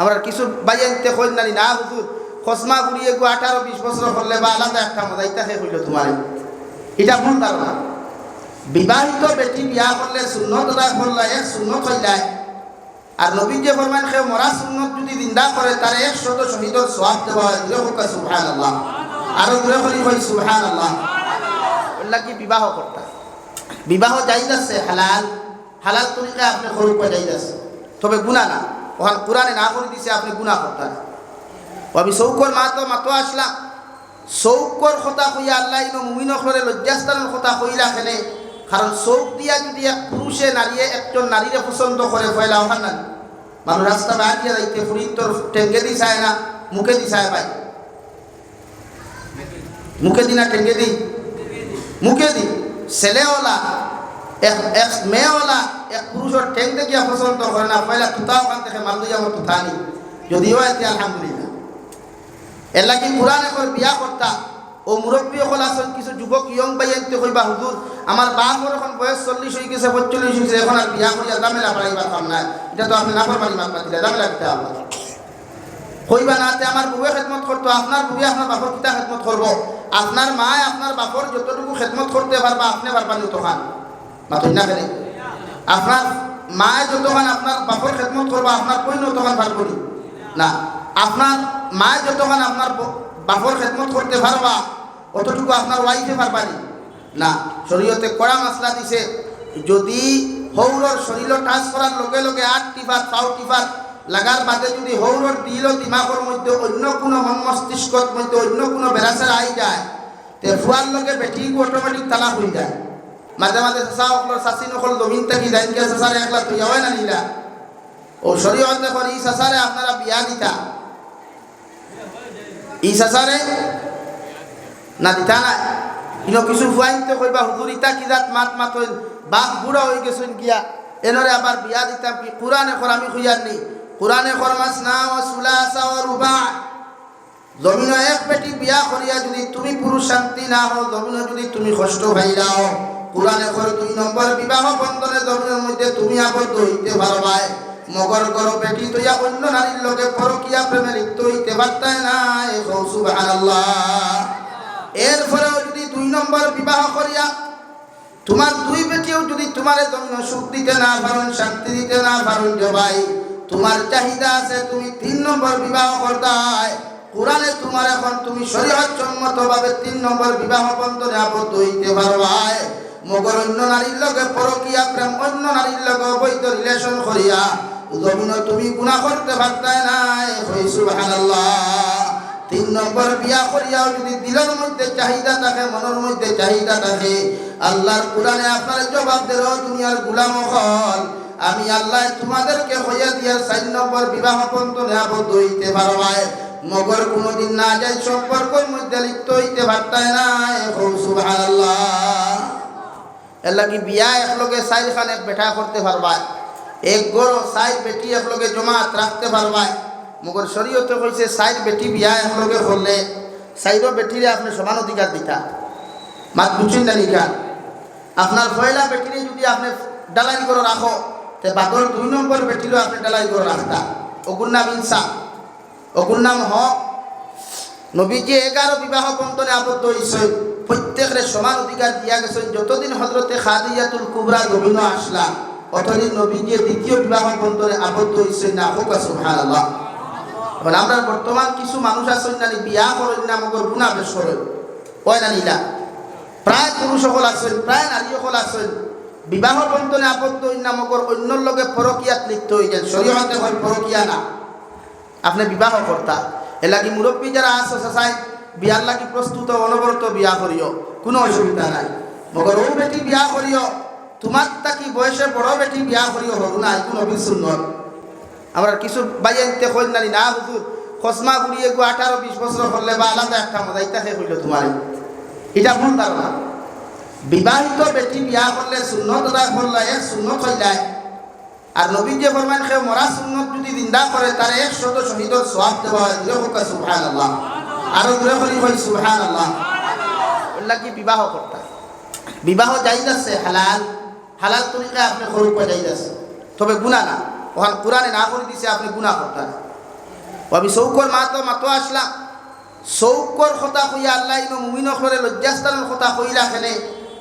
আমরা কিছু বাইয়াইতে কই নানি না। হুজুর, খসমা ঘুরিয়ে গো আঠারো, বিশ বছর করলে বা আলাদা একটা মজা ইতা শেষ হইল তোমার। এটা ভুল ধারণা। বিবাহিত বেটি বিয়া করলে শূন্যত আদায় করলে এক শূন্যত হয়ে যায়। আর নবী যে ফরমান সে মরা সুন্নত যদি জিন্দা করে, তার এক শত শহীদর সোয়াব দেওয়া হয়। দূরে হোক সুবহান আল্লাহ আরও দূরে হলি হয় সুবহান আল্লাহ বললা কি বিবাহ করতা? বিবাহ জাইজ আছে হালাল। হালাল তরিকা আপনি সরু করে জাইজ আছে তবে গুণা না। ওখান কোরআনে না করে দিছে, আপনি গুণা করতেন। আমি চৌকর মাতো মাতো আসলাম চৌকর কথা কইয়া আল্লাহ ইনো মুমিন অখরে লজ্জাস্থানের কথা কইলা খেলে কারণ চৌক দিয়া যদি এক পুরুষে নারীয়ে একজন নারীরে পছন্দ করে ফয়লা ওখান না মানুষ রাস্তা বাইর দিয়ে যাইতে, ফুরির তোর টেঙ্গে দি চায় না, মুখে দি চায় ভাই। মুখে দি না টেঙ্গে দি? মুখে দি। ছেলেওয়ালা এক এক মেয়েওয়ালা, এক পুরুষের ঠেং দেখিয়া পছন্দ করে না পয়লা তুতা ওখান থেকে মাল দিয়া আমার তুতা নি যদিও এতে আলহামদুলিল্লাহ। এর লাগি কোরআন এখন বিয়া করতা ও মুরব্বী হল আসন কিছু যুবক ইয়ং বাই আনতে কইবা হুজুর আমার বাপর এখন বয়স চল্লিশ হয়ে গেছে পঁয়তাল্লিশ হয়ে গেছে, এখন আর বিয়া করিয়া জামেলা পাড়াইবার কাম নাই। এটা তো আপনি নাফর মারি মাপ দিলে জামেলা দিতে হবে। কইবা না আমার বুয়ে খেদমত করতো আপনার বুয়ে আপনার বাপর কিতা খেদমত করব আপনার মায় আপনার বাপর যতটুকু খেদমত করতে পারবা আপনি পারবা নি তখন মাতুই না ফেলে আপনার মায় যতক্ষণ আপনার বাপর খেদমত করবা, আপনার কই তখন পারব নি না, আপনার মায় যতক্ষণ আপনার বাপর খেদমত করতে পারবা, অতটুকু আপনার ওয়াইফে পারবানি না। শরীয়তে কড়া মশলা দিছে, যদি হৌরর শরীর টাচ করার লগে লগে আট টিফার পাও টিফার লাগার বাদে যদি হৌরর দিল দিমাগর মধ্যে অন্য কোনো মন মস্তিষ্কর মধ্যে অন্য কোনো বেড়াচার আই যায়, তে ফুয়ার লগে বেটি অটোমেটিক তালাক হয়ে যায়। মাঝে মাঝে চাচা অকলর চাচি নকল জমিন থাকি যাই কে চাচারে একলা তুই হয় না নিলা? ও শরীয়তে করে ই চাচারে আপনারা বিয়া দিতা। ই চাচারে না দিতা নাই। ইনো কিছু ফুয়াইতে কইবা হুজুর ইতা কি জাত মাত মাত হইল? বাপ বুড়া হয়ে গেছেন গিয়া এনরে আবার বিয়া দিতাম কি? কোরআনে কর আমি খুঁজার নি? কোরআনে কর মাস না ও সুলাসা ও রুবা জমিন এক পেটি বিয়া করিয়া যদি তুমি পুরুষ শান্তি না হও জমিন যদি তুমি কষ্ট ভাইরাও কোরআনে করে দুই নম্বর বিবাহ বন্ধনে জমিনের মধ্যে তুমি আবদ্ধ হইতে পারবাই। মগর গর পেটি তৈয়া অন্য নারীর লোকে পরকিয়া প্রেমে লিপ্ত হইতে পারতায় না এ সুবহানাল্লাহ। এরপরেও যদি দুই নম্বর বিবাহ করিয়া তোমার দুই বেটিও যদি তোমার জন্য সুখ দিতে না পারুন, শান্তি দিতে না পারুন ভাই, তোমার চাহিদা আছে, তুমি তিন নম্বর বিবাহ করতাই। কোরআনে তোমার এখন তুমি শরীয়ত সম্মত ভাবে তিন নম্বর বিবাহ বন্ধনে আবদ্ধ হইতে পারবাই। মগর অন্য নারীর লগে পরকিয়া প্রেম অন্য নারীর লগে অবৈধ রিলেশন করিয়া জমিন তুমি গুণা করতে পারতাই নাই। হই সুবহানাল্লাহ। তিন নম্বর বিয়া করিয়াও যদি দিলের মধ্যে চাহিদা থাকে, মনের মধ্যে চাহিদা থাকে, আল্লাহর কোরআনে আপনার জবাব দেব দুনিয়ার গুলাম হল আমি আল্লাহ তোমাদেরকে হইয়া দিয়া চার নম্বর বিবাহ বন্ধনে আবদ্ধ হইতে পারবাই। মগর কোনোদিন না যায়, সম্পর্কের মধ্যে লিপ্ত হইতে পারতায় না সুবহানাল্লাহ। এর লাগি বিয়া একলগে সাইল খান এক বেটা করতে পারবাই। এক গড় সাইড বেটি একলগে জমাত রাখতে পারবাই। মগর শরীয়তে কইছে সাইড বেটি বিয়া একলগে করলে সাইডও বেটিরে আপনি সমান অধিকার দিতা। মাত বুঝছেন না নিকান আপনার পয়লা বেটিরে যদি আপনি ডালাই করে রাখো তে বাদর দুই নম্বর বেটিরও আপনি ডালাই করে রাখতা ওগুর নাম ইনসা ওগুর নাম হক নবীজি এগারো বিবাহ বন্ধনে আবদ্ধ হয়েছে প্রত্যেকের সমান অধিকার দিয়া গেছেন। যতদিন হজরতে খাদিয়াতুল কুবরা নবীন আসলা অতদিন নবীজি দ্বিতীয় বিবাহ বন্ধনে আবদ্ধ হয়েছে না। হোক সুবহানাল্লাহ। এখন আমরা বর্তমান কিছু মানুষ আছেন নানি বিয়া করেন না আমাকে গুণা বেশ করেন। কয় না নিলা? প্রায় পুরুষ সকল আছেন, প্রায় নারী সকল আছেন। বিবাহ বন্ধনে আবদ্ধ হইন না আমাকে অন্যর লগে পরকিয়াত লিপ্ত হয়ে যান। শরীয়তে হয় পরকিয়া না। আপনি বিবাহ কর্তা। এলাকি মুরব্বী যারা আছে চাই বিয়ার লাগি প্রস্তুত অনবরত বিয়া করিও কোনো অসুবিধা নাই। মগর ও বেটি বিয়া করিও তোমার তাকি বয়সে বড় বেটি বিয়া করিও হরু নাই, কোনো বিশুন নয় আমরা কিছু বাইয়াইতে কই নানি, না হুজুর খসমা ঘুরিয়ে গো আঠারো বিশ বছর করলে বা আলাদা একটা মজা, ইতা শেষ হইল তোমার এটা ভুল ধারণা বিবাহিত বেটি বিয়া করলে শূন্যত আদায় করলে শূন্যত হয়ে যায় আর নবী যে ফরমান সে মরা সুন্নত যদি জিন্দা করে তার এক শত শহীদর সোয়াব দেওয়া হয় সুবহান আল্লাহ আরও হলি আল্লাহ কি বিবাহ করতা? বিবাহ যাই আছে হালাল। হালাল তরিকা আপনি সরু করে জাইজ আছে। তবে গুণা না। ওখান কোরআনে না করে দিছে আপনি গুণা করতা। আমি চৌকর মাতো মাতো আসলাম চৌকর কথা কইয়া আল্লাহ ইনো মুমিন করে লজ্জাস্থানের কথা কইলা খেলে।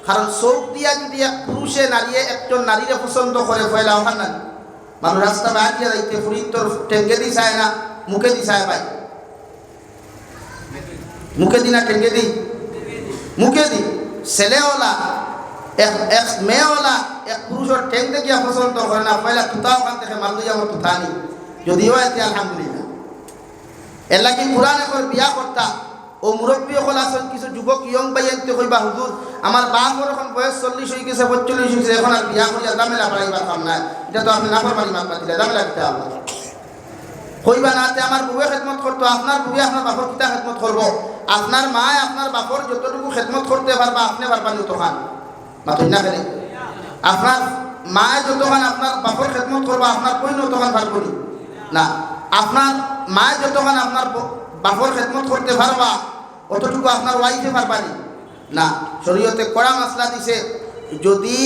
কারণ চৌক দিয়া যদি এক পুরুষে নারীয়ে একজন নারীরে পছন্দ করে ফয়লা ওখান না। মানুষ রাস্তা বাহিয়ে যাইতে ফুরির তোর টেঙ্গে দি চায় না মুখে দি চায় ভাই। মুখে দি না টেঙ্গে দি মুখে দি ছেলেওয়ালা, এক এক মেয়েওয়ালা, এক পুরুষের ঠেং দেখিয়া পছন্দ করে না পয়লা তুতা ওখান থেকে মাল লইয়া আমার তুতা নি। যদিও এতে আলহামদুলিল্লাহ। পুরান এখন বিয়া করতা ও মুরব্বী হল আসল কিছু যুবক ইয়ং বাই এনতে কইবা হুজুর আমার বাপর এখন বয়স চল্লিশ হয়ে গেছে পঁয়তাল্লিশ হয়ে গেছে, এখন আর বিয়া করিয়া দামেলা বাড়াইবার কাম নাই। এটা তো আপনি নাফর মারি মাপা দিলে দামেলা দিতে আল্লাহ কইবা না, তে আমার বুয়ে খেদমত করতো আপনার বুয়ে আপনার বাপর খেদমত করব আপনার মা আপনার বাপর যতটুকু খেদমত করতে পারবা, আপনি পারবা তখন মাতুই না খেলে আপনার মা যতক্ষণ আপনার বাপর খেদমত করবা, আপনার কই তখন পারব না। আপনার মা যতক্ষণ আপনার বাপর খেদমত করতে পারবা, অতটুকু আপনার ওয়াইফে পারবানি না। শরীয়তে কড়া মশলা দিছে, যদি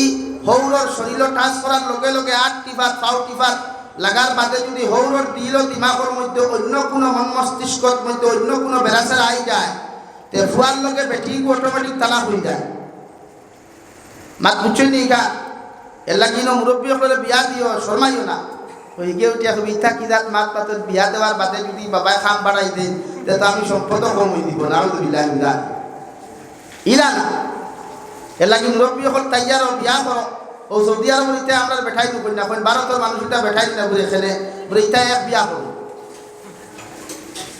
হৌরর শরীর টাচ করার লগে লগে আট টিফার পাও টিফার লাগার বাদে যদি হৌরর দিল দিমাগর মধ্যে অন্য কোনো মন মস্তিষ্কর মধ্যে অন্য কোনো বেড়াচার আই যায়, তে ফুয়ার লগে বেটি অটোমেটিক তালাক হয়ে যায়। মাত বুঝছই নি গা এলা কিনো মুরব্বী সকলে বিয়া দিও শর্মাইও না। ওই গিয়ে উঠিয়া কবি ইতা কি জাত মাত পাতত বিয়া দেওয়ার বাদে যদি বাবাই খাম বাড়াই দেন তে তো আমি সম্পদ কম হয়ে দিব না আমি বিলা ইলা ইলা না। এলা কি মুরব্বী সকল তাইয়ার বিয়া করো ও সৌদি আরব ইতে আমরা বেঠাই দিব না ভারতের মানুষ বেঠাই না বলে এখানে বলে ইতা এক বিয়া করো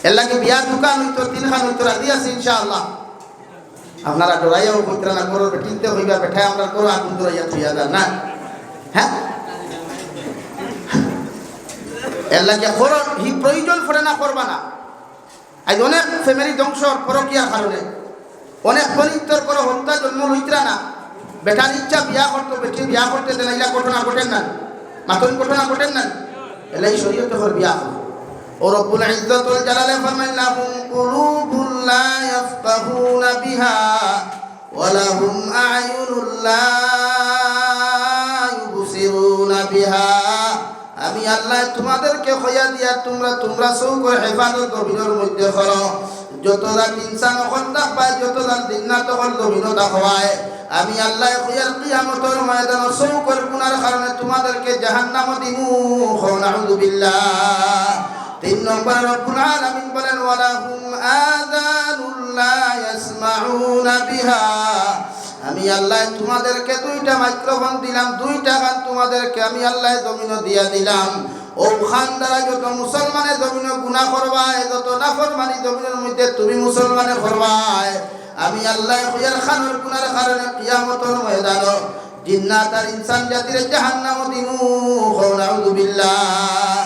এলা কি বিয়া দোকান হইতো, তিনখান হইতো, রাজি আছে ইনশাআল্লাহ। আপনারা ডরাইয়াও কইতরা না করো, বেটিতে হইবা বেঠায় আমরা করো, আগুন ডরাইয়া থইয়া যান না? হ্যাঁ? এর লাগে করো, হি প্রয়োজন পড়ে না করবা না। আজ অনেক ফ্যামিলি ধ্বংস পরকিয়ার কারণে। অনেক পরিত্তর করো, হত্যা জন্ম লইতরা না। বেটার ইচ্ছা বিয়া করতো, বেটি বিয়া করতে দেন, এলা ঘটনা ঘটেন না মাতন ঘটনা ঘটেন না এলাই শরীয়তে হর বিয়া ইজ্জতুল জালালে ফরমান লাহুম কুলুবুল লা ইয়াফকাহুনা বিহা ওয়া লাহুম আ'য়ুনুল লা ইউবসিরুনা বিহা। আমি আল্লাহ তোমাদেরকে হইয়া দিয়া তোমরা তোমরা সৌকর হেফাজত গভীরের মধ্যে করো। যত রাত ইনসান হল পায় যত রাত দিনাত হল গভীরতা হওয়ায়। আমি আল্লাহ হইয়ার কিয়ামতর ময়দান সৌকর গুনার কারণে তোমাদেরকে জাহান্নাম দিমু। নাউযু বিল্লাহ। তিন নম্বর, রব্বুল আলামিন বলেন ওয়ালাহুম আযানুল লা ইয়াসমাউনা বিহা। আমি আল্লাহ তোমাদেরকে দুইটা মাইক্রোফোন দিলাম, দুইটা গান তোমাদেরকে আমি আল্লাহ জমিন দিয়া দিলাম। ও খান দ্বারা যত মুসলমানের জমিনে গুণা করবায়, যত নাফরমানি জমিনের মধ্যে তুমি মুসলমানে করবায়। আমি আল্লাহ খুয়ার খানের গুনার কারণে কিয়ামতর ময়দান জিন্নাত আর ইনসান জাতির জাহান্নাম দিমু। নাউযু বিল্লাহ।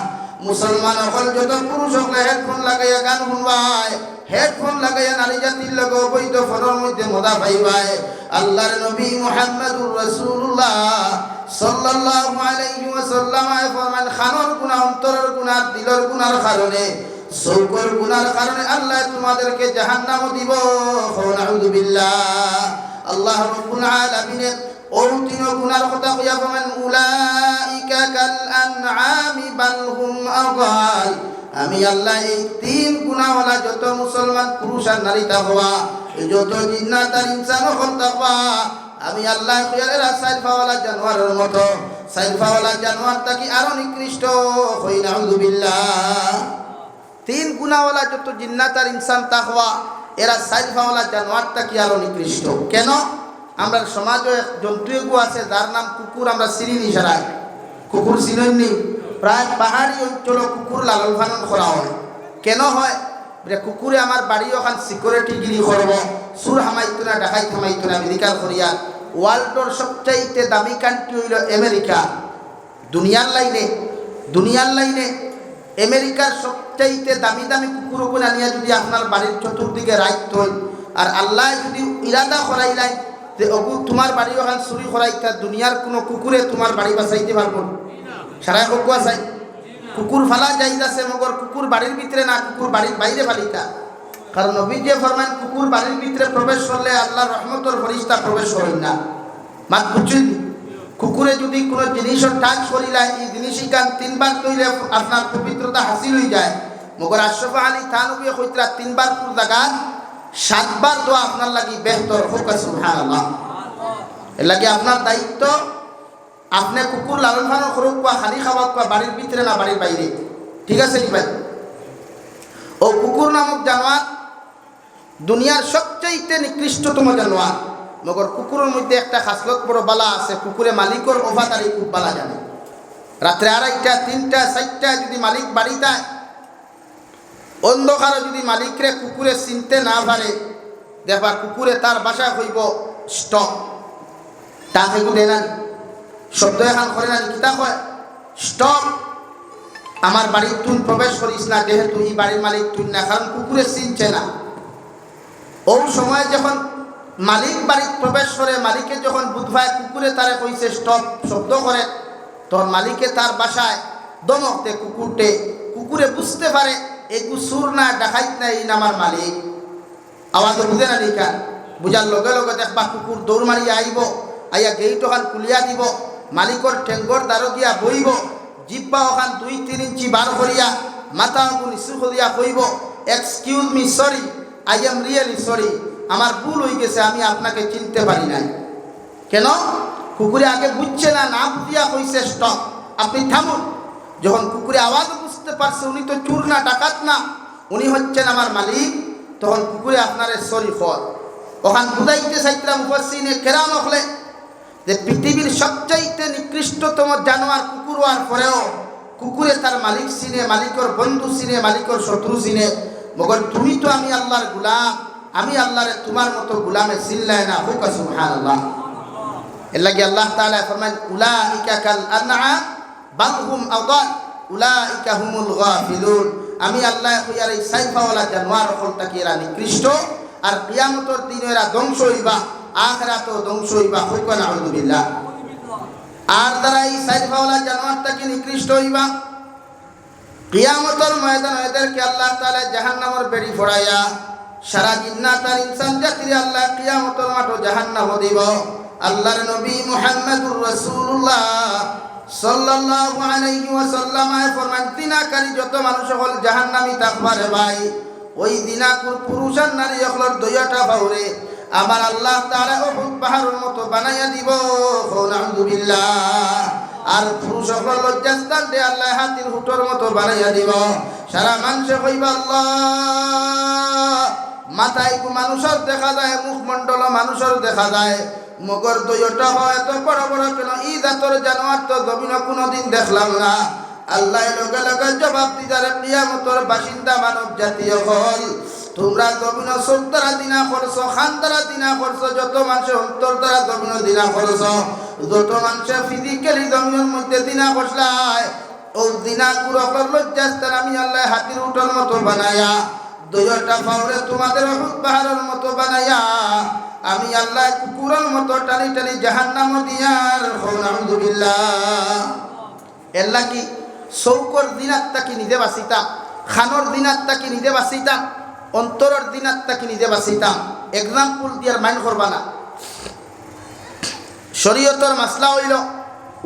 মুসলমান হল যত পুরুষ সকলে হেডফোন লাগাইয়া গান শুনবায় হেডফোন লাগাইয়া নারী জাতির লগ অবৈধ ফোনের মধ্যে মদা পাইবাই। আল্লাহর নবী মুহাম্মদুর রাসূলুল্লাহ সাল্লাল্লাহু আলাইহি ওয়াসাল্লাম ফরমান খানর গুনাহ, অন্তরের গুনাহ, দিলের গুনার কারণে সৌকর গুনার কারণে আল্লাহ তোমাদেরকে জাহান্নাম দিব। নাউযু বিল্লাহ। আল্লাহ রাব্বুল আলামিন অরুতিন গুনার কথা কইয়া ফরমান উলাইকা কাল আনআমি বাল হুম আগাল আমি আল্লাহ এই তিন গুণাওয়ালা যত মুসলমান পুরুষ আর নারীটা হওয়া যত জিন্নাত আর ইনসান হল তাকওয়া আমি আল্লাহ কইয়ালেরা সাইফাওয়ালা জানোয়ারের মতো, সাইফাওয়ালা জানোয়ার তাকি আরও নিকৃষ্ট? হই নাউযুবিল্লাহ তিন গুণাওয়ালা যত জিন্নাত আর ইনসান তাকওয়া এরা সাইফাওয়ালা জানোয়ার কি আরও নিকৃষ্ট? কেন? আমরা সমাজে এক জন্তু এগু আছে, যার নাম কুকুর, আমরা চিনি নিশারায় কুকুর চিননি প্রায় পাহাড়ি অঞ্চল কুকুর লালন পালন করা হয়। কেন হয়? যে কুকুরে আমার বাড়ি ওখান সিকিউরিটি গিরি করব সুর হামাইতো না ডাকাই থামাইতো না মেডিকেল করিয়া। ওয়ার্ল্ডর সবচাইতে দামি কান্ট্রি হইল আমেরিকা দুনিয়ার লাইনে দুনিয়ার লাইনে। আমেরিকার সবচাইতে দামি দামি কুকুর ওগুলো নিয়ে যদি আপনার বাড়ির চতুর্দিকে রাখত হয় আর আল্লাহ যদি ইরাদা করাইলাই যে অগু তোমার বাড়ি ওখান চুরি করাইতা দুনিয়ার কোনো কুকুরে তোমার বাড়ি বাঁচাইতে পারব না। সারাই কুকুয়া চাই কুকুর ফালা যাই যাচ্ছে মগর কুকুর বাড়ির ভিতরে না, কুকুর বাড়ির বাইরে ফালিতা। কারণ যে ফরমান, কুকুর বাড়ির ভিতরে প্রবেশ করলে আল্লাহ রহমতর ফরিস্তা প্রবেশ করেন না। মাত বুঝছেন? কুকুরে যদি কোনো জিনিসের টাচ করিলা, এই জিনিস কান তিনবার তৈলে আপনার পবিত্রতা হাসিল হয়ে যায়। মগর আশরফ আলী থানবী হইতরা তিনবার কুর জায়গা সাতবার দোয়া আপনার লাগি বেহতর হোক সুবহানাল্লাহ। এর লাগে আপনার দায়িত্ব, আপনি কুকুর লালন পালন করুক বা হানি খাওয়া বা বাড়ির ভিতরে না, বাড়ির বাইরে। ঠিক আছে নি ভাই? ও কুকুর নামক জানোয়ার দুনিয়ার সবচেয়ে নিকৃষ্টতম জানোয়ার। মগর কুকুরের মধ্যে একটা খাসলত বড় বালা আছে কুকুরে মালিকর অভাতারি খুব বালা জানে। রাত্রে আড়াইটা, তিনটা চারটা যদি মালিক বাড়ি দেয় অন্ধকারে যদি মালিকরে কুকুরে চিনতে না পারে দেখবা কুকুরে তার বাসা হইব স্টপ তা হইব দেয় না শব্দ এখন করে না কিতা কয়? স্টপ আমার বাড়ির তুন প্রবেশ করিস না যেহেতু এই বাড়ির মালিক তুই না কারণ কুকুরে চিনছে না। ওই সময় যখন মালিক বাড়ির প্রবেশ করে মালিকে যখন বুধবায় কুকুরে তারে কইছে, স্টপ শব্দ করে, তখন মালিকে তার বাসায় দমকতে কুকুরটে, কুকুরে বুঝতে পারে, এগু সুর না, ডাকাইত না এই নামার মালিক। আওয়াজ বুঝে না নিকা বুঝার লগে লগে দেখবা কুকুর দৌড় মারি আইব, আইয়া গেইট ওখান কুলিয়া দিব, মালিকর ঠেঙ্গর দ্বারো দিয়া বইব, জিব্বা ওখান দুই তিন ইঞ্চি বার করিয়া মাথা নিচু করিয়া কইব excuse me sorry I am really sorry আমার ভুল হয়ে গেছে, আমি আপনাকে চিনতে পারি নাই। কেন? কুকুরে আগে বুঝছে না না বুঝিয়া কইছে, স্টপ, আপনি থামুন। যখন কুকুরে আওয়াজ বুঝতে পারছে, উনি তো চুর না, ডাকাত না, উনি হচ্ছেন আমার মালিক। তখন কুকুরে আপনারে, সরি ফল ওখান বুঝাইতে চাইছিলাম উপসিনে কেরাম হলে যে পৃথিবীর সবচাইতে নিকৃষ্টতম জানোয়ার কুকুর হওয়ার পরেও, কুকুরে তার মালিক চিনে, মালিকর বন্ধু চিনে, মালিকর শত্রু চিনে, মগর তুমি তো আমি আল্লাহর গুলাম। আমি আল্লাহরে তোমার মতো গুলামে চিল্লায় না, হুকা সুবহানাল্লাহ। এর লাগি আল্লাহ তাআলা ফরমান উলাইকা কাল আনআম বাল হুম আদাল উলাইকা হুমুল গাফিলুন। আমি আল্লাহ কইয়ার এই সাইফাওয়ালা জানোয়ার হলটাকে এরা নিকৃষ্ট, আর কিয়ামতের দিন এরা ধ্বংস হইবা আখরাত ধ্বংস হইবা, হুকা নাউযুবিল্লাহ আর দ্বারা এই সাইফাওয়ালা জানোয়ারটাকে নিকৃষ্ট হইবা, কিয়ামতের ময়দান এদেরকে আল্লাহ তাআলা জাহান্নামের বেড়ি ফড়াইয়া সারা জিন্নাত আর ইনসান জাতির আল্লাহ কিয়ামতের মাঠে জাহান্নাম দিব। আল্লাহর নবী মুহাম্মদুর রাসূলুল্লাহ সাল্লাল্লাহু আলাইহি ওয়াসাল্লাম ফরমান, দিনাকারী যত মানুষ হল জাহান্নামী থাকবারে ভাই। ওই দিনাকুর পুরুষ আর নারী হলর দয়াটা বাউরে। আমার আল্লাহ তাআলা উহুদ পাহাড়ের মতো বানাইয়া দিব। আলহামদুলিল্লাহ আর পুরুষ হল লজ্জাস্থান দে আল্লাহ হাতির হুটোর মতো বানাইয়া দিব। সারা মানুষ কইবা, আল্লাহ মাথায় মানুষের দেখা যায় মুখমণ্ডল মানুষের দেখা যায়। মগর দইটা হয়, এত বড় বড় কেন? ই জাতর জানোয়ার তো জমিন কোনোদিন দেখলাম না। আল্লাহ লগে লগে জবাব দিদারে কিয়ামতর বাসিন্দা মানব জাতীয় হল। তোমরা জমিন সত্তরা দিনা করছ খানদারা দিনা করছ, যত মানুষ অন্তর দ্বারা জমিন দিনা করছ, যত মানুষ ফিজিক্যালি জমিনের মধ্যে দিনা করছলাই ও দিনা কুরকর লজ্জাস্তান, আমি আল্লাহ হাতির উঠোর মতো বানায়া। দইটা ফাউরে তোমাদের পাহাড়ের মতো বানায়া আমি আল্লাহ কুকুরের মতো টানি টানি জাহান্নাম দিয়ার আলহামদুলিল্লাহ। এল্লা কি চৌকর দিনাত্তাকে নিজে বাঁচিতাম খানোর দিনাত্তাকে নিজে বাঁচিতাম অন্তরের দিনাত্তাকে নিজে বাঁচিতাম এক্সাম্পল দিয়ার মাইন্ড করবা না। শরীয়তর মাসলা হইল,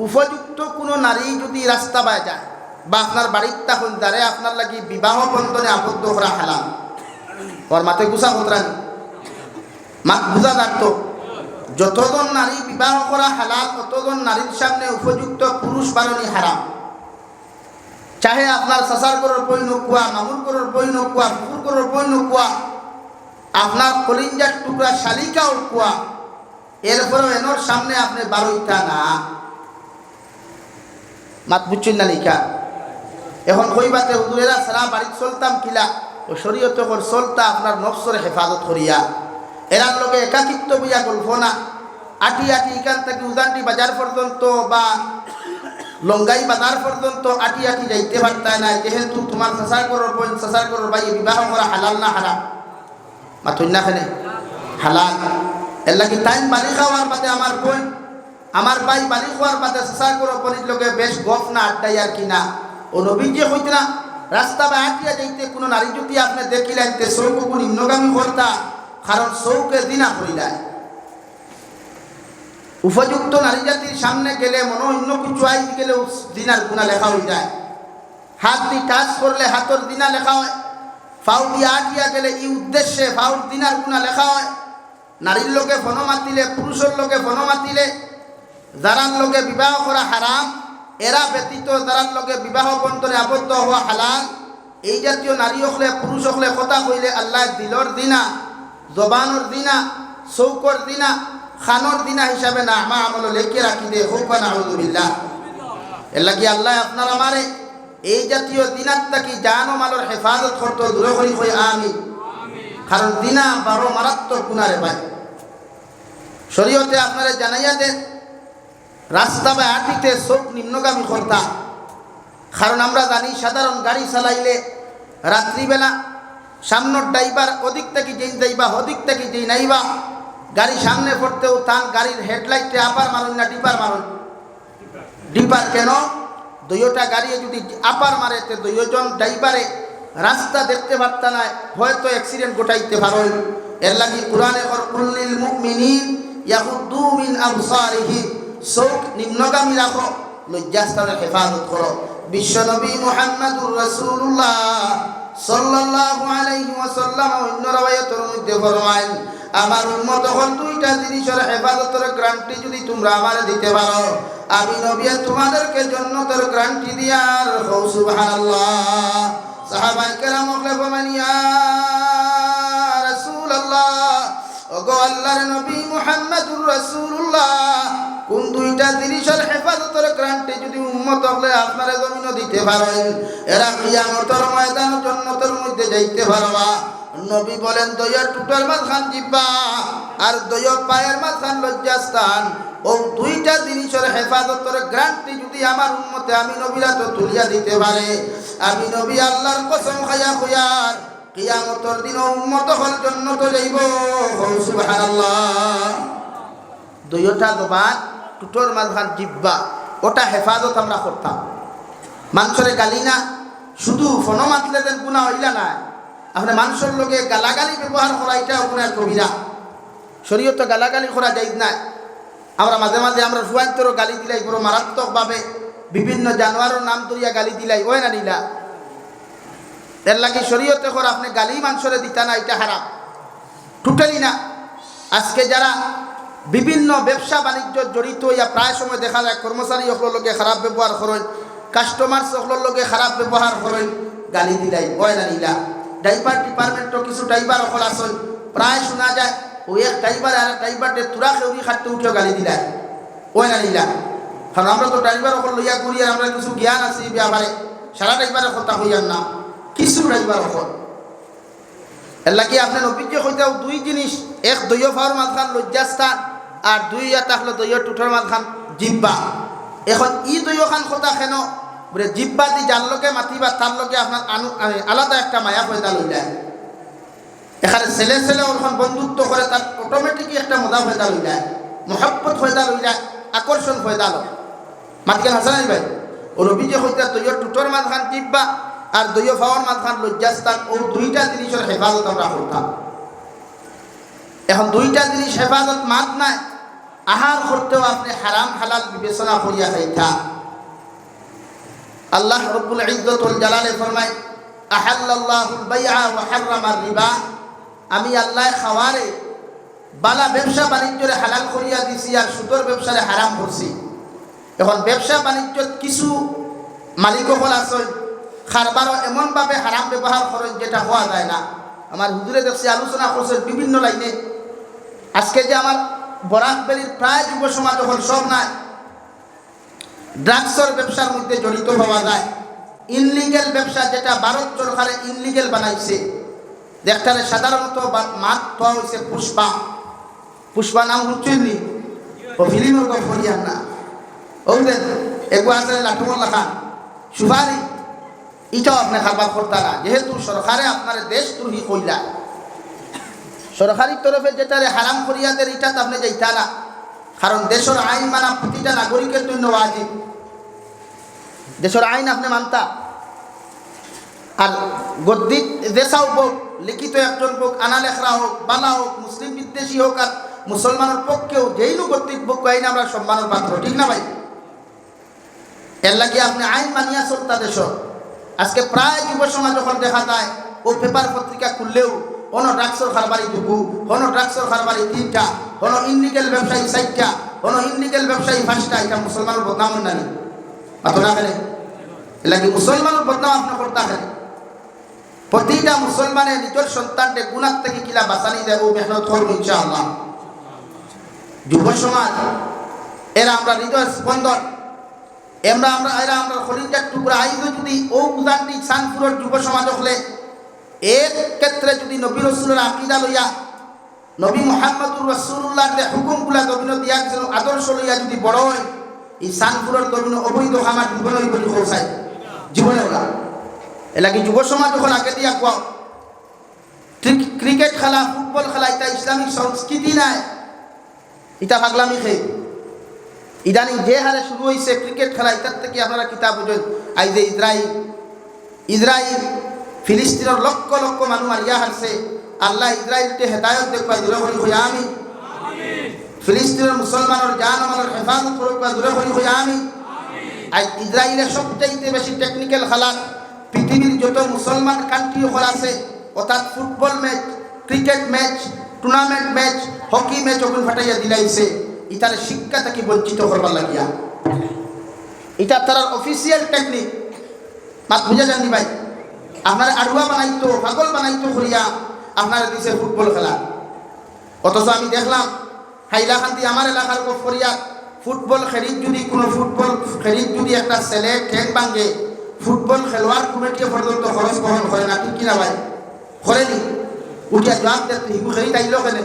উপযুক্ত কোনো নারী যদি রাস্তা পায় যায় বা আপনার বাড়ির তখন দ্বারে আপনার লাগি বিবাহ বন্ধনে আবদ্ধ করা হালাম ওর মাথে গুছা হতরানি মাত বুঝা থাকতো যতজন নারী বিবাহ করা হালাল, ততজন নারীর সামনে উপযুক্ত পুরুষ বারণী হারাম। চাহে আপনার সাসার করার বই নকুয়া, মামুর করার বই নকুয়া পুকুর করার বই নকুয়া, আপনার কলিঞ্জার টুকরা শালিকা উঠকুয়া এরপরেও এনোর সামনে আপনি বারোইটা না। মাত বুঝছেন না লিখা? এখন কইবাতে হুজুরেরা, সারা বাড়ি চলতাম কিলা? ও শরীয়ত কর চলতা আপনার নফসর হেফাজত করিয়া। এরার লোকে একাকিত্ব বইয়া গল্প না। আটি আটি এখান থেকে উজানটি বাজার পর্যন্ত বা লঙ্গাই বাজার পর্যন্ত আটি আটি যাইতে পারতায় না। যেহেতু তোমার সাসার করর বোন সাসার করর ভাই বিবাহ করা হালাল না হারাম? মাথুন না খানে হালাল। এর লাগি টাইম বালি খাওয়ার বাদে আমার বোন, আমার ভাই বালি খাওয়ার বাদে সাসার করর বোনের লোকে বেশ গপ না আড্ডাই আর কিনা। ও হইতে না রাস্তা বা আটিয়া যাইতে কোনো নারী যদি আপনি দেখিলেন, তে সৌকু নিম্নগামী করতা কারণ সৌকে দিনা করিলায় উপযুক্ত নারী জাতির সামনে গেলে মনে অন্য কিছু আই গেলে দিনার গুণা লেখা হয়ে যায়। হাত দি টাচ করলে হাতর দিনা লেখা হয়, ফাউ দিয়ে আটিয়া গেলে ই উদ্দেশ্যে ফাউর দিনার গুণা লেখা হয়। নারীর লোকে ফোন মাতিলে পুরুষের লোকে ফোন মাতিলে লোকে বিবাহ করা হারাম এরা ব্যতীত যারার লোকে বিবাহ বন্ধনে আবদ্ধ হওয়া হালাল, এই জাতীয় নারী হলে পুরুষ হলে কথা কইলে আল্লাহ দিলর দিনা জবানোর দিনা চৌকর দিনা খানোর দিনা হিসাবে না আমা আমল লেখে রাখি দে, হোক না আলহামদুলিল্লাহ এর লাগি আল্লাহ আপনার আমারে এই জাতীয় দিনার তাকি জান ও মালর হেফাজত করতো দূরে করি হই আমি কারণ দিনা বারো মারাত্মক গুণারে পায়। শরীয়তে আপনারা জানাইয়া দেন রাস্তা বা আটিতে চোখ নিম্নগামী কর্তা কারণ আমরা জানি সাধারণ গাড়ি চালাইলে রাত্রিবেলা সামনের ড্রাইভার ওদিক থেকে যেই যাইবা, ওদিক থেকে যেই নাইবা, গাড়ি সামনে পড়তেও তান গাড়ির হেডলাইটে আপার মারুন না ডিপার মারুন? ডিপার কেন? দুইটা গাড়ি যদি আপার মারে, তে দুইজন ড্রাইভারে রাস্তা দেখতে পারতা না, হয়তো অ্যাক্সিডেন্ট গোটাইতে পারেন এর লাগি কোরআনে কর কুল্লিল মুমিনিন ইয়াহুদ্দু মিন আবসারিহিম চোখ নিম্নগামী রাখো লজ্জাস্থানের হেফাজত করো বিশ্বনবী মুহাম্মদুর রাসূলুল্লাহ সাল্লাল্লাহু আলাইহি ওয়াসাল্লাম অন্য রাওয়ায়াতের মধ্যে ফরমায় আমার উম্মত হল দুইটা জিনিসের হেফাজতের গ্যারান্টি যদি তোমরা আমারে দিতে পারো, আমি নবী তোমাদেরকে জন্নতের গ্যারান্টি দিয়ার। হও সুবহানাল্লাহ। সাহাবায়ে কেরাম বলে ফরমান ইয়া রাসূলুল্লাহ ওগো আল্লাহর নবী মুহাম্মদুর রাসূলুল্লাহ, কোন দুইটা জিনিসের হেফাজতের গ্রান্টে যদি উম্মত হলে আপনারা জমিন দিতে পারেন। এরা কিয়ামতের ময়দান জন্নতের মধ্যে যাইতে পারবা। নবী বলেন দয়ার টুটার মাঝখান জিব্বা আর দয় পায়ের মাঝখান লজ্জাস্থান। ও দুইটা জিনিসের হেফাজতের গ্রান্টি যদি আমার উন্মতে আমি নবীরা তো তুলিয়া দিতে পারে, আমি নবী আল্লাহর কসম খাইয়া খুয়ার কিয়ামতর দিন উম্মত হল জন্নত যাইব। দুইটা দোবান টুটোর মাঝখান জিব্বা, ওটা হেফাজত আমরা করতাম। মানুষের গালি না, শুধু ফোন মাতলে দেন গুণা হইলা না। আপনি মানুষের লোকে গালাগালি ব্যবহার করা, এটা আপনার কবিরা। শরীয়ত গালাগালি করা যাই না আমরা মাঝে মাঝে আমরা ফুয়ান্তরও গালি দিলাই, বড় মারাত্মকভাবে। বিভিন্ন জানোয়ারের নাম ধরিয়া গালি দিলাই, ওই না নিলা। এর লাগে শরীয়তে করে আপনি গালি মানুষরে দিতা না, এটা হারাম। টোটালি না। আজকে যারা বিভিন্ন ব্যবসা বাণিজ্য জড়িত হইয়া প্রায় সময় দেখা যায় কর্মচারী সকলের লোকে খারাপ ব্যবহার করেন কাস্টমার সকলের লোকে খারাপ ব্যবহার করেন, গালি দিলাই বয়না নিলা। ড্রাইভার ডিপার্টমেন্টও কিছু ড্রাইভার সকল আসেন প্রায় শোনা যায় ওই এক ড্রাইভার আর এক ড্রাইভারটে তুরা খেউরি খাটতে উঠেও গালি দিলাই বয়না নিলা। কারণ আমরা তো ড্রাইভার সকল লইয়া করি আর আমরা কিছু জ্ঞান আছে ব্যাপারে, সারা ড্রাইভারের কথা হইয়ার না কিছু ড্রাইভার সকল এর লাগে আপনার অভিজ্ঞ হইতে দুই জিনিস, এক দৈয় ফাওয়ার মাঝখান লজ্জাস্থান আর দুই এটা হলো দৈয় টুঠোর মাঝখান জিব্বা। এখন ই দৈয় খান কথা কেন? বলে জিব্বা দি যার লোকে মাতিবা, তার লোকে আপনার আলাদা একটা মায়া পয়দা লই যায় এখানে ছেলে ছেলে ওরকম বন্ধুত্ব করে, তার অটোমেটিকই একটা মজা পয়দা লই যায় মহাব্বত পয়দা লই যায় আকর্ষণ পয়দা লয়। মাতকেন হাসানাই ভাই ওর অভিযোগ হইতে দৈয় টুটোর মাঝখান জিব্বা আর দৈয় ফাওয়ার মাঝখান লজ্জাস্থান, ও দুইটা জিনিসের হেফাজত আমরা করতাম। এখন দুইটা জিনিস হেফাজত মাত নাই, আহার করতেও আপনি হারাম হালাল বিবেচনা করিয়া খাইতা আল্লাহ রব্বুল ইজ্জতুল জালালে ফরমায়, আহাল্লাল্লাহুল বাইআ ওয়া হাররামার রিবা আমি আল্লাহ খাওয়ারে বালা ব্যবসা বাণিজ্যরে হালাল করিয়া দিছি আর সুদর ব্যবসারে হারাম করছি। এখন ব্যবসা বাণিজ্যত কিছু মালিক হল আছে খারবারও এমনভাবে হারাম ব্যবহার করেন যেটা হওয়া যায় না। আমার হুজুরে দেখছি আলোচনা করছে বিভিন্ন লাইনে। আজকে যে আমার বরাকবেলির প্রায় যুব সমাজ হল সব নাই, ড্রাগসের ব্যবসার মধ্যে জড়িত হওয়া যায়। ইনলিগেল ব্যবসা যেটা ভারত সরকারে ইনলিগেল বানাইছে। যেখানে সাধারণত মাত পাওয়া হয়েছে পুষ্পা। পুষ্পা নাম শুনছেন নি? ও ফিলিমের গল্প না। ওদের এগু আছে লাঠুমল্লা খান সুপারি। এটাও আপনি খাবার করতে না। যেহেতু সরকারে আপনার দেশ তুহি কইলা। সরকারি তরফে যেটারে হারাম করিয়াদের এটা তো আপনি যাইতা না। কারণ দেশের আইন মানা প্রতিটা নাগরিকের জন্য ওয়াজিব। দেশের আইন আপনি মানতা। আর গদ্দিক দেশাও হোক, লিখিত একজন হোক আনা লেখরা হোক, বালা হোক, মুসলিম বিদ্বেষী হোক আর মুসলমানের পক্ষেও যেই নো কর্তৃপক্ষ আইন আমরা সম্মানের পাত্র, ঠিক না ভাই? এর লাগে আপনি আইন মানিয়া চলতা দেশ আজকে প্রায় যুব সমাজ যখন দেখা যায়, ও পেপার পত্রিকা খুললেও কোনো ড্রাগসর খারবারি দুগু কোনো ড্রাগসর খারবারি তিনটা কোনো ইন্ডিকেল ব্যবসায়ী চারটা কোনো ইন্ডিকেল ব্যবসায়ী পাঁচটা, এটা মুসলমানের বদনাম নানি অত না খেলে এলাকি মুসলমানের বদনাম আপনার করতে খেলে প্রতিটা মুসলমানে নিজের সন্তানকে গুণার থেকে কিলা বাঁচানি দেব মেহনত করব ইনশাআল্লাহ। যুব সমাজ এরা আমরা হৃদয় স্পন্দন এমরা আমরা এরা আমরা খলিজার টুকরা আইজ যদি ও উদানটি সানপুরের যুব সমাজ হলে, এর ক্ষেত্রে যদি নবী রসুলের আকিদা লইয়া নবী মোহাম্মদুর রসুল্লাহ যে হুকুমগুলা দবিন দিয়া আদর্শ লইয়া যদি বড় হয়, এই সানপুরের দবিন অবৈধ আমার জীবনে বলি খোসায় জীবনে ওরা এলাকি যুব সমাজ যখন আগে দিয়া কোয়া ক্রিকেট খেলা, ফুটবল খেলা, এটা ইসলামিক সংস্কৃতি নাই। এটা পাগলামি খেয়ে ইদানিং যে হারে শুরু হয়েছে ক্রিকেট খেলা এটার থেকে আপনারা কিতাব বুঝেন। আই যে ইসরায়েল ইসরায়েল ফিলিস্তিনের লক্ষ লক্ষ মানুষ মারিয়া হারছে। আল্লাহ ইসরায়েলকে হেদায়ত দেখবা দূরে করি হইয়া আমি ফিলিস্তিনের মুসলমানের জান আমার হেফাজত করবা দূরে করি হইয়া আমি আর ইসরায়েলের সবচাইতে বেশি টেকনিক্যাল খেলা পৃথিবীর যত মুসলমান কান্ট্রি হল আছে, অর্থাৎ football match cricket match tournament match hockey match ওগুলো ফাটাইয়া দিলাইছে। ইতার শিক্ষা থেকে বঞ্চিত করবার লাগিয়া। এটা তার অফিসিয়াল টেকনিক মাত বুঝা জানি ভাই? আপনার আড়ুয়া বানাইতো, পাগল বানাইতো করিয়া আপনারা দিছে ফুটবল খেলা। অথচ আমি দেখলাম হাইলাকান্দি আমার এলাকার উপর ফরিয়া ফুটবল খেলিত যদি কোনো ফুটবল খেলিত যদি একটা ছেলে ঠেং ভাঙে, ফুটবল খেলোয়াড় কমিটি পর্যন্ত খরচ বহন করে না, ঠিক কিনা ভাই? করেনি উঠিয়া জবাব দেখতে হিগু খেলি তাইল কেনে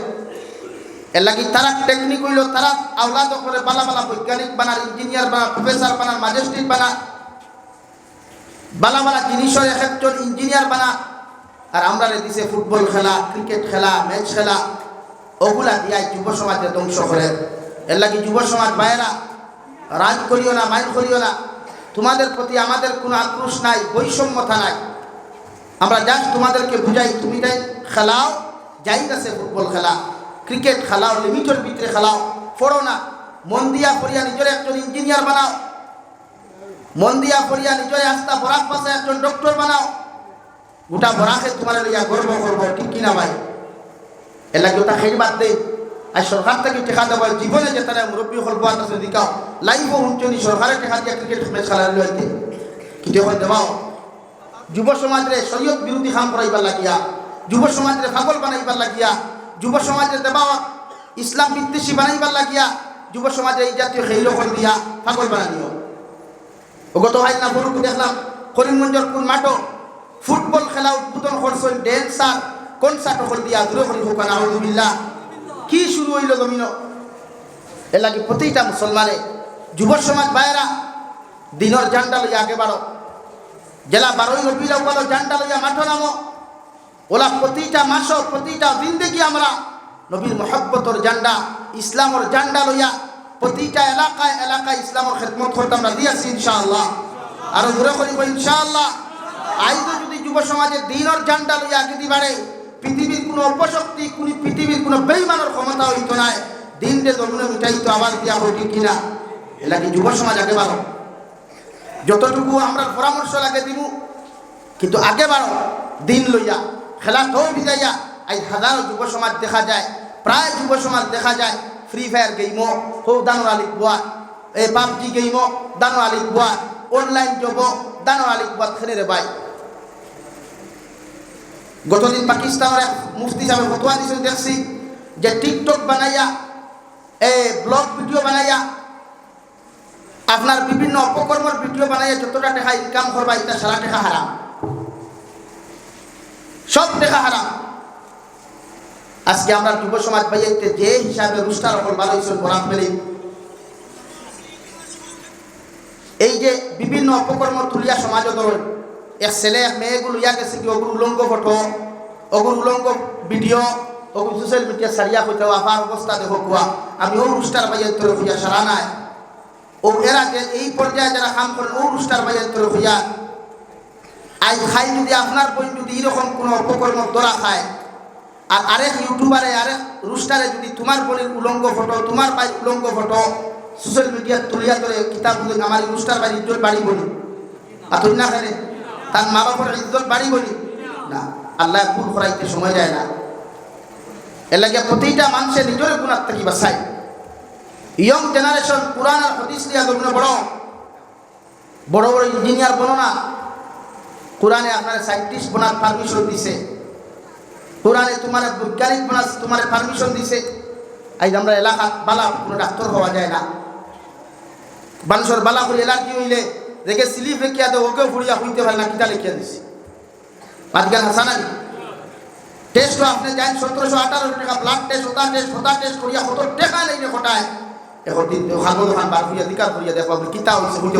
এর লাগি তারা টেকনিক হইল, তারা আওলাদ করে বালা বালা বৈজ্ঞানিক বানার ইঞ্জিনিয়ার বানা প্রফেসর বানার ম্যাজিস্ট্রেট বানা বালা বালা জিনিসের এক একজন ইঞ্জিনিয়ার বানা আর আমরা দিছে ফুটবল খেলা ক্রিকেট খেলা ম্যাচ খেলা, ওগুলা দিয়াই যুব সমাজে ধ্বংস করে। এর যুব সমাজ বাইরা রাজ করিও না, মাইল করিও না। তোমাদের প্রতি আমাদের কোনো আক্রোশ নাই বৈষম্যতা নাই আমরা জাস্ট তোমাদেরকে বুঝাই, তুমি খেলাও, যাই গেছে ফুটবল খেলা। ক্রিকেট খেলাও লিমিটের ভিতরে খেলাও। পড়ো না। মন দিয়া পড়িয়া নিজের একজন ইঞ্জিনিয়ার বানাও। মন দিয়া পড়িয়া নিজের আস্থা বরাক পাশে একজন ডক্টর বানাও। গোটা বরাকে তোমার লইয়া গর্ব করব, ঠিক কিনা ভাই? এলা গোটা সেই বাদ দে। আর সরকার থেকে টেকা দেবো, জীবনে যে তারা মুরব্বী হল বাদ আছে দিকাও লাইফও হুঁচনি সরকারের টেকা দিয়া ক্রিকেট ম্যাচ খেলা লইতে কিন্তু এখন দেবাও? যুব সমাজরে শরীয়ত বিরোধী কাম করাইবার লাগিয়া, যুব সমাজরে পাগল বানাইবার লাগিয়া যুব সমাজে দেবাওয়া ইসলাম বিদ্বেষী বানাইবার লাগিয়া যুব সমাজে এই জাতীয় খেইল করে দিয়া পাগল বানাইও গত হাই না বলুক দেখলাম, করিমগঞ্জের কোন মাঠো ফুটবল খেলা উদ্বোধন করছেন ড্যান্সার কনসার্ট হল দিয়া দূরে করি হোক আলহামদুলিল্লাহ। কি শুরু হইল জমিন এর লাগে প্রতিটা মুসলমানে, যুব সমাজ বাইরা দিনের জানটা লইয়া আগে বাড়ো জেলা বারোই রবি বলো জানটা লইয়া মাঠো নামো। ওলা প্রতিটা মাস প্রতিটা দিন দেখি আমরা নবীর মহব্বতর জান্ডা, ইসলামর জান্ডা লইয়া প্রতিটা এলাকায় এলাকায় ইসলামর খেদমত করতে আমরা দিয়েছি ইনশাআল্লাহ। আরও দূরে করিব ইনশাআল্লাহ। আইজ যদি যুব সমাজে দিনের জান্ডা লইয়া আগে দিবারে পৃথিবীর কোনো অপশক্তি কোন পৃথিবীর কোনো বেইমানের ক্ষমতা হইত নাই, দিন রে জমিনে মিটাইতো আবার দিয়া হইত কিনা এলাকি যুব সমাজ আগে বাড়ো? যতটুকু আমরা পরামর্শ লাগে দিব কিন্তু আগে বাড়ো, দিন লইয়া। খেলা তো বিজাইয়া আজ হাজারো যুব সমাজ দেখা যায় প্রায় যুব সমাজ দেখা যায়। ফ্রি ফায়ার গেইমো হো দানো আলিক বুয়া এই পাবজি গেইমো দানো আলিক বুয়া অনলাইন জব দানো আলিক বুয়া খেলে রে ভাই। গতদিন পাকিস্তানের মুফতি সাহেব ফতোয়া দিয়েছেন দেখছি যে টিকটক বানাইয়া, এ ব্লগ ভিডিও বানাইয়া আপনার বিভিন্ন অপকর্মের ভিডিও বানাইয়া যতটা টাকা ইনকাম করবা এটা সারা টাকা হারাম সব টাকা হারাম। আজকে আমরা যুব সমাজ পাইতে যে হিসাবে রুস্টার ওপর হিসেবে বরাক পেলি এই যে বিভিন্ন অপকর্ম তুলিয়া সমাজ ধরেন, এক ছেলে, এক মেয়েগুলো ইয়া গেছে কি ওগুলো উলঙ্গ ফটো ওগুলো উলঙ্গ ভিডিও ওগুলো সোশ্যাল মিডিয়া সারিয়া হইতে আবার অবস্থা দেখো কুয়া। আমি ও রুস্টার পাইয়া তোর হইয়া সারা নাই। ও এরা যে এই পর্যায়ে যারা কাম করেন ও রুস্টার পাইয়া তোর হইয়া আজ খাই যদি আপনার বই যদি এরকম কোনো অপকর্ম ধরা খায় আর আরেক ইউটিউবারে আরেক রুস্টারে যদি তোমার বোনের উলঙ্গ ফটো তোমার ভাই উলঙ্গ ফটো সোশ্যাল মিডিয়া তুলিয়া তোরে কিতাব বলি আমার রুস্টার বাড়ি ইজ্জত বাড়ি বলি আর তুই না খানে তার মা বাবার ইজ্জত বাড়ি বলি না, আল্লাহ ভুল করাইতে সময় যায় না। এর লাগে প্রতিটা মানুষের নিজের গুণার থেকে বাসায় ইয়ং জেনারেশন পুরান আর হদিস লিয়া বড় বড় বড় ইঞ্জিনিয়ার বলো না। কোরআনে আপনার সাইন্টিস্ট বোনার পারমিশন দিছে। কোরআনে তোমার বৈজ্ঞানিক বোনার তোমার পারমিশন দিছে। আজ আমরা এলাকা বালা, কোনো ডাক্তার হওয়া যায় না। মানুষের বালা করে এলার্জি হইলে, দেখে স্লিপ রেখিয়া দেয় ওকেও ফুড়িয়া হইতে পারে না, কিতা লিখিয়া দিছে। আজকাল হাসানা টেস্ট আপনি যান সতেরোশো আঠারো টাকা ব্লাড টেস্ট ওটা টেস্ট ওটা টেস্ট করিয়া কত টাকা নেই রে কটায় এখন দিন দোকান বার করিয়া, দিকার করিয়া দেখো আপনি কিতা হয়েছে বুঝতে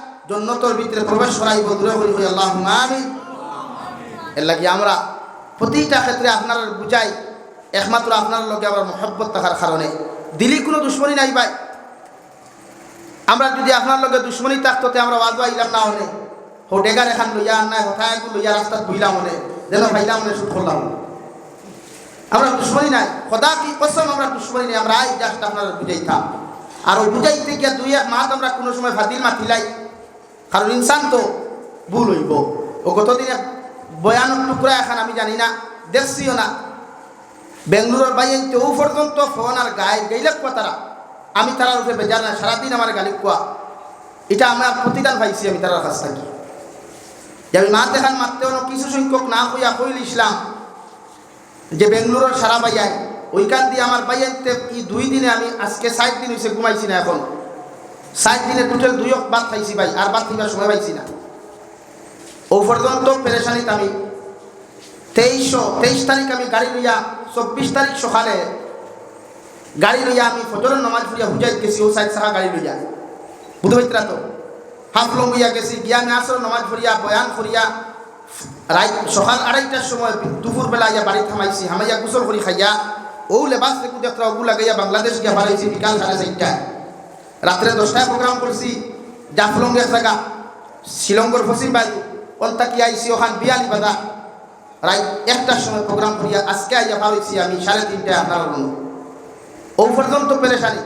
জন্নতর ভিতরে প্রবেশ করাইব দূরে হই হই আল্লাহ আমিন। এর লাগি আমরা প্রতিটা ক্ষেত্রে আপনার বুঝাই, একমাত্র আপনার লগে আমার মহব্বত থাকার কারণে। দিলি কোনো দুশ্মনী নাই ভাই। আমরা যদি আপনার লগে দুশ্মনী থাকতো আমরা ওয়াজ আইলাম না হলে হো, ডেগার এখান লইয়া নাই হঠাৎ লইয়া রাস্তাত বুইলাম হলে যেন ভাইলাম হলে শুট করলাম আমরা দুশ্মনী নাই। খোদা কি কসম আমরা দুশ্মনী নাই, আমরা এই জাস্ট আপনার বুঝাইতাম। আর বুঝাইতে গিয়া দুই এক মাত আমরা কোনো সময় ফাদিল মাতিলাই। কারণ ইনসান তো ভুল হইব। ও গতদিন এক বয়ানক টুকরা এখন আমি জানি না, দেখছিও না। বেঙ্গলোরের বাইরে তেও পর্যন্ত ফোন আর গায়ে গেইলে কোয়া তারা? আমি তারার উপরে বেজার না সারাদিন আমার গালি কোয়া। এটা আমার প্রতিদান পাইছি আমি তারার কাছ থেকে। যে আমি মা দেখান মারতেও কিছু সংখ্যক না হইয়া কইল ইসলাম। যে বেঙ্গলোরের সারা বাইয়ায় ওইখান দিয়ে আমার বাইয়াইতে দুই দিনে আমি আজকে ষাট দিন হয়েছে ঘুমাইছি না এখন। ষাট দিনে টোটাল দুই বাদ পাইছি ভাই, আর বাদ দিবার সময় পাইছি না। ও পর্যন্ত পেরেশানিতে আমি তেইশশো, তেইশ তারিখ আমি গাড়ি লইয়া, চব্বিশ তারিখ সকালে গাড়ি লইয়া আমি ফজরের নামাজ ফুরিয়া হুজাইত গেছি, ও সাইড সাহা গাড়ি লইয়া। পারছিলা তো? হাফলং হইয়া গেছি, গিয়া আমি আসর নামাজ ফুরিয়া বয়ান ফুরিয়া রাত সকাল আড়াইটার সময় দুপুর বেলা ইয়া বাড়ি থামাইছি হামাইয়া গুসল করি খাইয়া, ও লেবাস দেখু দেখতে ওগু লাগাইয়া বাংলাদেশ গিয়া বাড়াইছি, বিকাল সাড়ে চারটায়। রাত্রে দশটায় প্রোগ্রাম করছি। জাফলং এক জায়গা শিলংগর ফসিম বাড়ি অলতা কি আইসি ওখান বিয়ালি বাদা রাত একটার সময় প্রোগ্রাম করিয়া আজকে আইয়া পাইছি আমি, সাড়ে তিনটায় আপনার রুম ও পর্যন্ত পেরেশানি।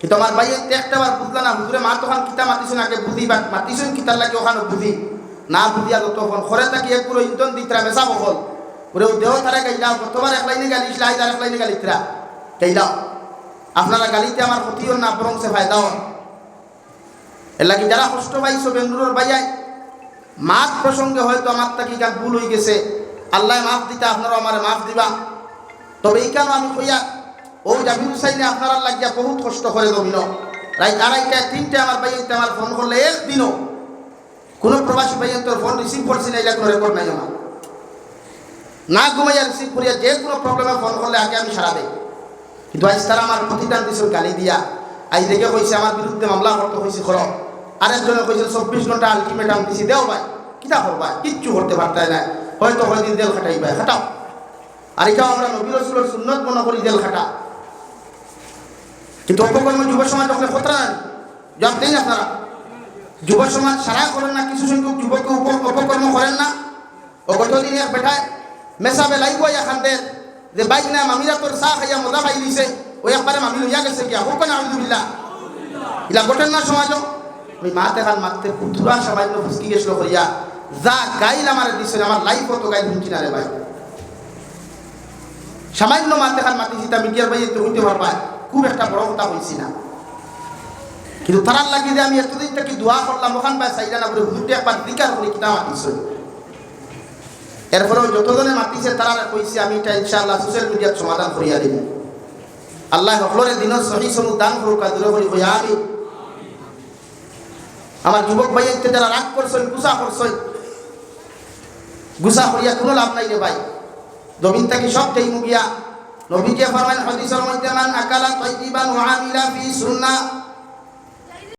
কিন্তু আমার ভাই একটা বার বুঝলা না, হুজুরে মা তখন কিতা মাতিছেন আগে বুঝি, বা মাতিছেন কিতার লাগে ওখানে বুঝি। না বুঝিয়া তখন খরে থাকি এক পুরো ইন্ধন দিতরা মেশা বহল। ওরে দেহ তারা গাইলাও, গতবার এক লাইনে গালি ইসলা হাজার এক লাইনে গালিতরা গাইলাও। আপনারা গালিতে আমার ক্ষতিও না, বরং সে ফায়দাও এর লাগি যারা কষ্ট পাইছো বেঙ্গুলোর বাইয়ায় মাছ প্রসঙ্গে হয়তো আমার তাকে গান ভুল হয়ে গেছে। আল্লাহ মাফ দিতে আপনারা আমার মাফ দিবা। তবে এই কেন আমি কইয়া, ও জামিল সাইনে আপনারা লাগিয়া বহুত কষ্ট করে দমিল রাইট আড়াইটায় তিনটে আমার বাইতে আমার ফোন করলে একদিনও কোনো প্রবাসী ভাইয়ের তোর ফোন রিসিভ করছি না এটা কোনো রেকর্ড নাই না ঘুমাইয়া রিসিভ করিয়া যে কোনো প্রবলেমে ফোন করলে আগে আমি সারা দেই। কিন্তু আজ তারা আমার প্রতিদান দিছিল, গালি দিয়া। আজ দেখে কইছে আমার বিরুদ্ধে মামলা করতে হয়েছে খর আরেকজনে কইছে চব্বিশ ঘণ্টা আলটিমেটাম দিছি, দেও ভাই। কিতা করবা কিচ্ছু করতে পারতাই না হয়তো হয়দিন দেল খাটাই ভাই খাটাও। আর এটাও আমরা নবীর রসুলের সুন্নত মনে করি দেল খাটা। কিন্তু অপকর্ম যুব সমাজ ওখানে খতরা জবাব দেন আপনারা যুব সমাজ সারা করেন না, কিছু সংখ্যক যুবককে উপ- অপকর্ম করেন না। ও গতদিন এক বেটায় মেসাবে লাইব এখানতে যে বাইক না মামিরা তোর চা খাইয়া মজা খাই দিছে। ও একবারে মামি লইয়া গেছে গিয়া হোক না আলহামদুলিল্লাহ। ইলা গোটেন না সমাজ ওই মা দেখান মারতে পুতুরা সামান্য ফুসকি গেছিল করিয়া যা গাইল আমার দিছে আমার লাইফ তো গাইল হুমকি না রে ভাই। সামান্য মা দেখান মাতি জিতা মিডিয়ার ভাই তো হইতে পারবা খুব একটা বড় কথা হয়েছি না। কিন্তু তারার লাগি যে আমি এতদিন থেকে দোয়া করলাম ওখান ভাই সাইডা না করে হুজুরটি একবার দিকার করে কিনা মাতিছে এরপরেও যতজনে মাতিছে তারা কইছে, আমি এটা ইনশাআল্লাহ সোশ্যাল মিডিয়ার সমাধান করিয়া দিব। আল্লাহ সকলের দিনের সহি সমুখ দান করুক দূরে করি হইয়া আমি আমার যুবক ভাই এতে যারা রাগ করছেন, গুসা করছেন, গুসা করিয়া কোনো লাভ নাই রে ভাই। জমিন থেকে সব টাই মুগিয়া। নবীকে ফরমান হাদিসের মধ্যে মান আকালা তাইয়িবান ওয়া আমিলা ফি সুন্নাহ